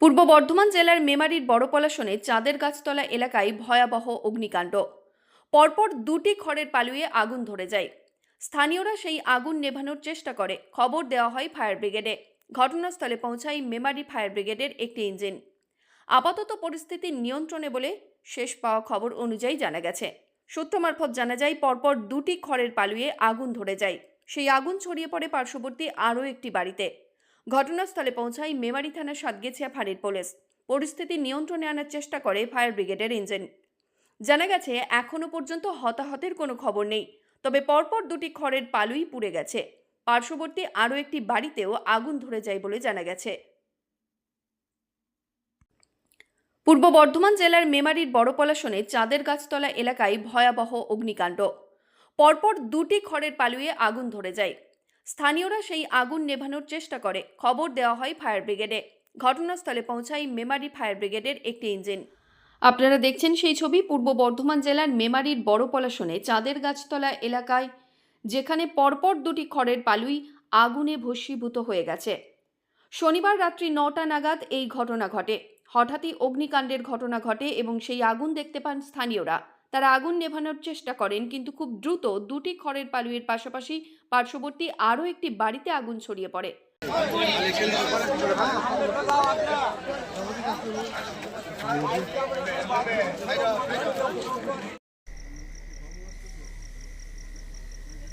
পূর্ব বর্ধমান জেলার মেমারির বড় পলাশনে চাঁদের গাছতলা এলাকায় ভয়াবহ অগ্নিকাণ্ড। পরপর দুটি খড়ের পালুয়ে আগুন ধরে যায়। স্থানীয়রা সেই আগুন নেভানোর চেষ্টা করে। খবর দেওয়া হয় ফায়ার ব্রিগেডে। ঘটনাস্থলে পৌঁছায় মেমারি ফায়ার ব্রিগেডের একটি ইঞ্জিন। আপাতত পরিস্থিতি নিয়ন্ত্রণে বলে শেষ পাওয়া খবর অনুযায়ী জানা গেছে। সূত্র মারফত জানা যায়, পরপর দুটি খড়ের পালুয়ে আগুন ধরে যায়। সেই আগুন ছড়িয়ে পড়ে পার্শ্ববর্তী আরও একটি বাড়িতে। ঘটনাস্থলে পৌঁছায় মেমারি থানার সাতগেছিয়া ফাঁড়ির পুলিশ। পরিস্থিতি নিয়ন্ত্রণে আনার চেষ্টা করে ফায়ার ব্রিগেডের ইঞ্জিন। জানা গেছে, এখনও পর্যন্ত হতাহতের কোনো খবর নেই, তবে পরপর দুটি খড়ের পালুই পুড়ে গেছে। পার্শ্ববর্তী আরও একটি বাড়িতেও আগুন ধরে যায় বলে জানা গেছে। পূর্ব বর্ধমান জেলার মেমারির বড় পলাশনে চাঁদের গাছতলা এলাকায় ভয়াবহ অগ্নিকাণ্ড। পরপর দুটি খড়ের পালুয়ে আগুন ধরে যায়। স্থানীয়রা সেই আগুন নেভানোর চেষ্টা করে। খবর দেওয়া হয় ফায়ার ব্রিগেডে। ঘটনাস্থলে পৌঁছায় মেমারি ফায়ার ব্রিগেডের একটি ইঞ্জিন। আপনারা দেখছেন সেই ছবি পূর্ব বর্ধমান জেলার মেমারির বড় পলাশনে চাঁদের গাছতলা এলাকায়, যেখানে পরপর দুটি খড়ের পালুই আগুনে ভস্মীভূত হয়ে গেছে। শনিবার রাত্রি নটা নাগাদ এই ঘটনা ঘটে। হঠাৎই অগ্নিকাণ্ডের ঘটনা ঘটে এবং সেই আগুন দেখতে পান স্থানীয়রা। তারা আগুন নেভানোর চেষ্টা করেন, কিন্তু খুব দ্রুত দুটি খড়ের পালুয়ের পাশাপাশি পার্শ্ববর্তী আরও একটি বাড়িতে আগুন ছড়িয়ে পড়ে।